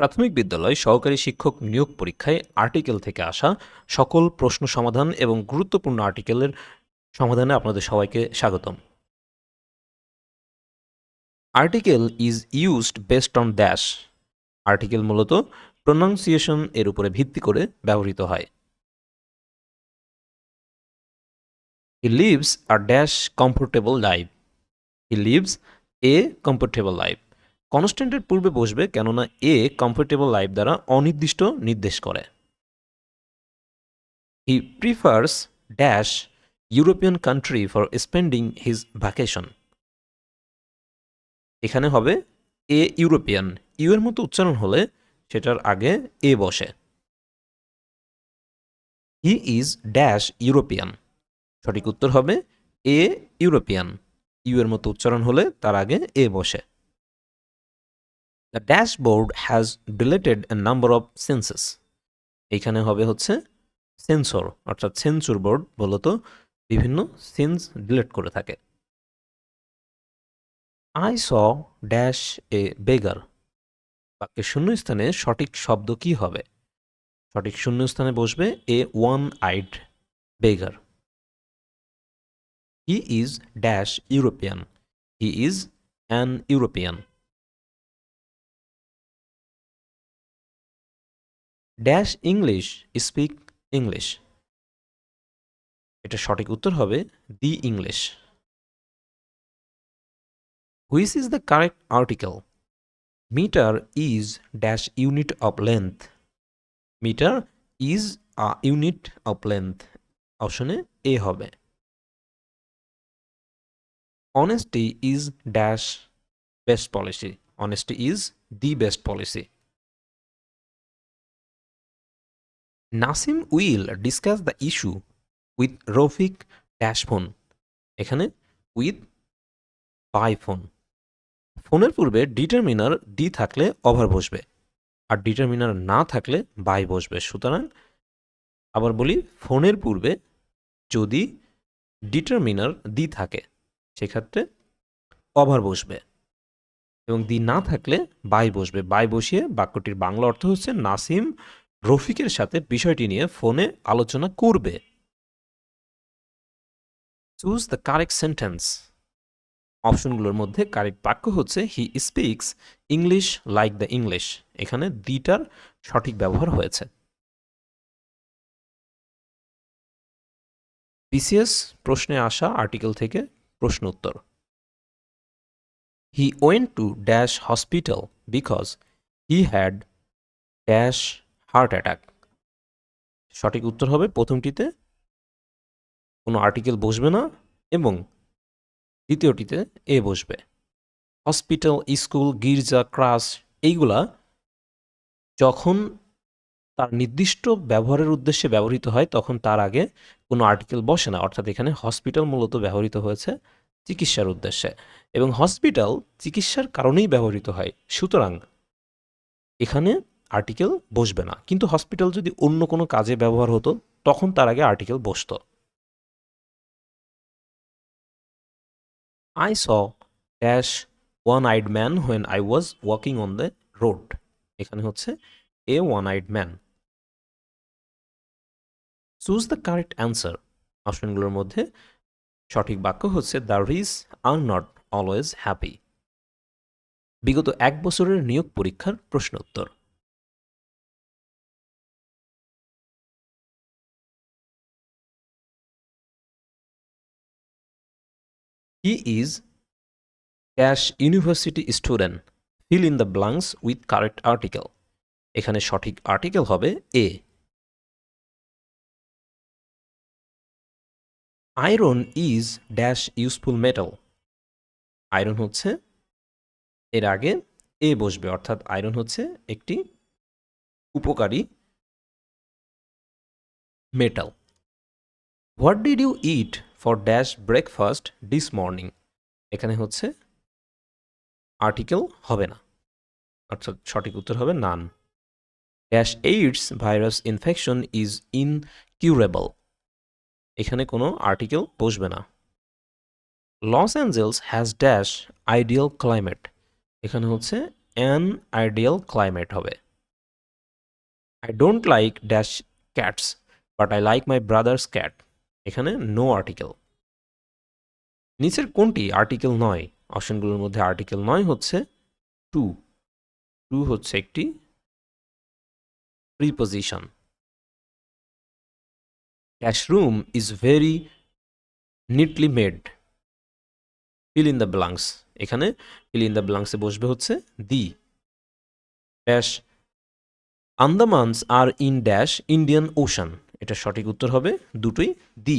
প্রাথমিক বিদ্যালয় সহকারী শিক্ষক নিয়োগ পরীক্ষায় আর্টিকেল থেকে আসা সকল প্রশ্ন সমাধান এবং গুরুত্বপূর্ণ আর্টিকেলের সমাধানে আপনাদের সবাইকে স্বাগতম। Article is used based on dash article মূলত প্রোনাউন্সিয়েশন এর উপরে ভিত্তি করে ব্যবহৃত হয়। He lives a dash comfortable life he lives a comfortable life কনস্ট্যান্টের পূর্বে বসবে কেননা এ কমফোর্টেবল লাইফ দ্বারা অনির্দিষ্ট নির্দেশ করে। He prefers dash European country for spending his vacation এখানে হবে এ ইউরোপিয়ান ইউ এর মতো উচ্চারণ হলে সেটার আগে এ বসে। হি ইজ ড্যাশ ইউরোপিয়ান সঠিক উত্তর হবে এ ইউরোপিয়ান ইউ এর মতো উচ্চারণ হলে তার আগে এ বসে। The dashboard has deleted a number of senses এইখানে হবে হচ্ছে সেন্সর অর্থাৎ সেন্সর বোর্ড মূলত বিভিন্ন সেন্স ডিলেট করে থাকে। I saw dash a beggar বাক্যের শূন্যস্থানে সঠিক শব্দ কি হবে? সঠিক শূন্যস্থানে বসবে a one eyed beggar he is dash European he is an European dash English speak English এটা সঠিক উত্তর হবে the English which is the correct article metre is dash unit of length metre is a unit of length অপশনে a হবে. Honesty is dash best policy honesty is the best policy Nasim will discuss the issue with Rafiq dash phone এখানে with by phone ফোনের পূর্বে determiner D থাকলে over বসবে, আর determiner না থাকলে by বসবে। সুতরাং আবার বলি, ফোনের পূর্বে যদি ডিটারমিনার দি থাকে, সেক্ষেত্রে ওভার বসবে, এবং দি না থাকলে বাই বসবে। বাই বসিয়ে বাক্যটির বাংলা অর্থ হচ্ছে নাসিম রফিকের সাথে বিষয়টি নিয়ে ফোনে আলোচনা করবে। চুজ দ্য কারেক্ট সেন্টেন্স অপশনগুলোর মধ্যে কারেক্ট বাক্য হচ্ছে he speaks English like the English এখানে দিটার সঠিক ব্যবহার হয়েছে। বিসিএস প্রশ্নে আসা আর্টিকেল থেকে প্রশ্ন উত্তর। He went to dash hospital because he had dash heart attack সঠিক উত্তর হবে প্রথমটিতে কোনো আর্টিকেল বসবে না এবং দ্বিতীয়টিতে এ বসবে। হসপিটাল স্কুল গির্জা ক্রাস এইগুলা যখন তার নির্দিষ্ট ব্যবহারের উদ্দেশ্যে ব্যবহৃত হয়, তখন তার আগে কোনো আর্টিকেল বসে না। অর্থাৎ এখানে হসপিটাল মূলত ব্যবহৃত হয়েছে চিকিৎসার উদ্দেশ্যে এবং হসপিটাল চিকিৎসার কারণেই ব্যবহৃত হয়। সুতরাং এখানে আর্টিকেল বসবে না। কিন্তু হসপিটাল যদি অন্য কোনো কাজে ব্যবহার হতো, তখন তার আগে আর্টিকেল বসতো। I saw dash one-eyed man when I was walking on the road. এখানে হচ্ছে a one-eyed man. Choose the correct answer অপশনগুলোর মধ্যে সঠিক বাক্য হচ্ছে the rich are not always happy বিগত এক বছরের নিয়োগ পরীক্ষার প্রশ্ন he is dash university student fill in the blanks with correct article এখানে সঠিক আর্টিকেল হবে a iron is dash useful metal iron হচ্ছে এর আগে এ বসবে, অর্থাৎ আয়রন হচ্ছে একটি উপকারী metal what did you eat for dash breakfast this morning এখানে হচ্ছে আর্টিকেল হবে না। অর্থাৎ সঠিক উত্তর হবে none dash AIDS virus infection is incurable এখানে কোনো আর্টিকেল বসবে না। Los Angeles has dash ideal climate এখানে হচ্ছে অ্যান আইডিয়াল ক্লাইমেট হবে। I don't like dash cats but I like my brother's cat এখানে নো আর্টিকেল নিচের কোনটি আর্টিকেল নয়? অপশনগুলোর মধ্যে আর্টিকেল নয় হচ্ছে টু টু হচ্ছে একটি preposition dash room is very neatly made fill in the blanks এখানে ফিল ইন দ্য ব্লাঙ্কসে বসবে হচ্ছে the dash Andamans are in dash Indian Ocean এটা সঠিক উত্তর হবে দুটোই দি